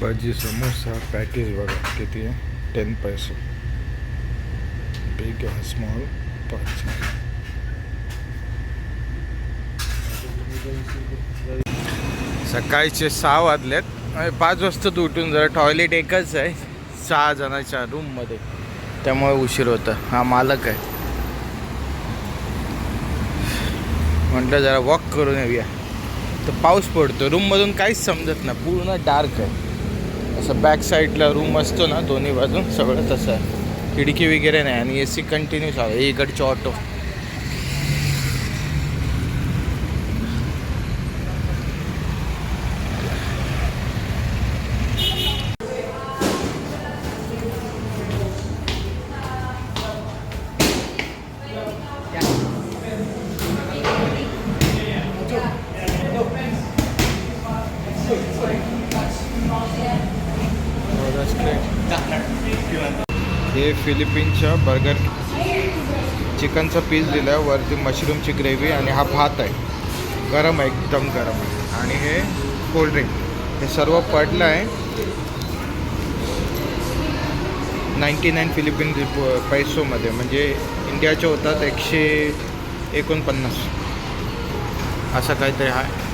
भजी samosa package बघा किती आहे? टेन पैसे. बिग स्मॉल पाच. सकाळचे सहा वाजलेत. पाच वाजता तू उठून जरा टॉयलेट एकच आहे. सहा जणांच्या रूममध्ये त्यामुळे उशीर होता. हा मालक आहे. म्हटलं जरा वॉक करून येऊया. तर पाऊस पडतो रूममधून काहीच समजत नाही. पूर्ण डार्क आहे. असं बॅक साईडला रूम असतो ना दोन्ही बाजून सगळं तसं आहे. खिडकी वगैरे नाही आणि ए सी कंटिन्यू चालू आहे इकडचे ऑटो हे फिलिपिनच्या बर्गर चिकनचा पीस दिला आहे वरती मशरूमची ग्रेव्ही आणि हा भात आहे. गरम आहे एकदम गरम आहे. आणि हे कोल्ड्रिंक हे सर्व पडलं आहे. नाईंटी नाईन फिलिपिन पैसोमध्ये. म्हणजे इंडियाचे होतात एकशे एकोणपन्नास. असं काहीतरी आहे